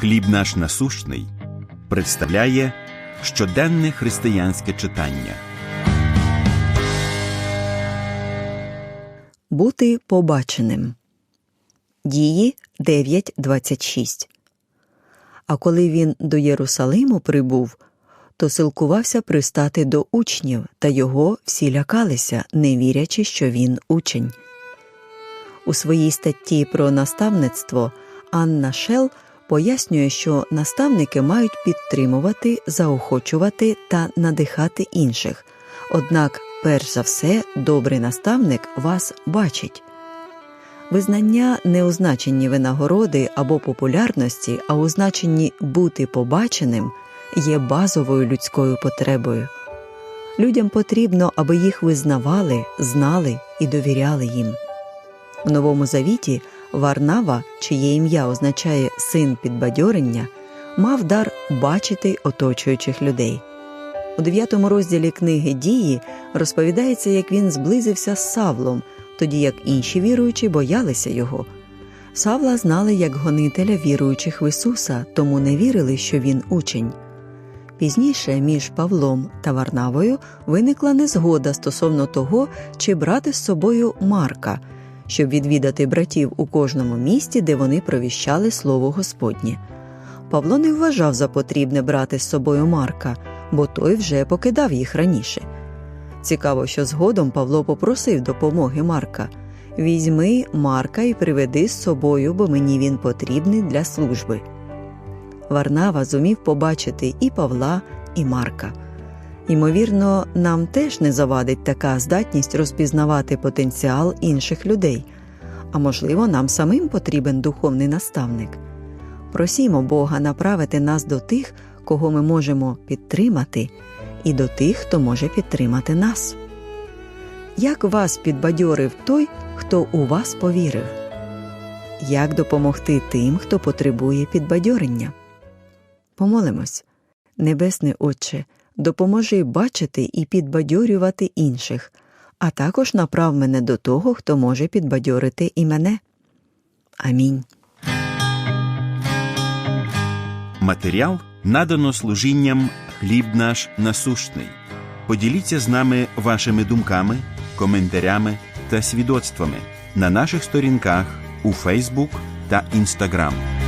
Хліб наш насущний представляє щоденне християнське читання. Бути побаченим. Дії 9.26 А коли він до Єрусалиму прибув, то силкувався пристати до учнів, та його всі лякалися, не вірячи, що він учень. У своїй статті про наставництво Анна Шел пояснює, що наставники мають підтримувати, заохочувати та надихати інших. Однак, перш за все, добрий наставник вас бачить. Визнання не у значенні винагороди або популярності, а у значенні бути побаченим є базовою людською потребою. Людям потрібно, аби їх визнавали, знали і довіряли їм. В Новому Завіті Варнава, чиє ім'я означає син підбадьорення, мав дар бачити оточуючих людей. У дев'ятому розділі книги Дії розповідається, як він зблизився з Савлом, тоді як інші віруючі боялися його. Савла знали як гонителя віруючих в Ісуса, тому не вірили, що він учень. Пізніше між Павлом та Варнавою виникла незгода стосовно того, чи брати з собою Марка, щоб відвідати братів у кожному місті, де вони провіщали слово Господнє. Павло не вважав за потрібне брати з собою Марка, бо той вже покидав їх раніше. Цікаво, що згодом Павло попросив допомоги Марка візьми Марка і приведи з собою, бо мені він потрібний для служби. Варнава зумів побачити і Павла, і Марка. Ймовірно, нам теж не завадить така здатність розпізнавати потенціал інших людей, а можливо, нам самим потрібен духовний наставник. Просімо Бога направити нас до тих, кого ми можемо підтримати, і до тих, хто може підтримати нас. Як вас підбадьорив той, хто у вас повірив? Як допомогти тим, хто потребує підбадьорення? Помолимось, Небесний Отче, допоможи бачити і підбадьорювати інших, а також направ мене до того, хто може підбадьорити і мене. Амінь. Матеріал надано служінням хліб наш насущний. Поділіться з нами вашими думками, коментарями та свідоцтвами на наших сторінках у Фейсбук та Інстаграм.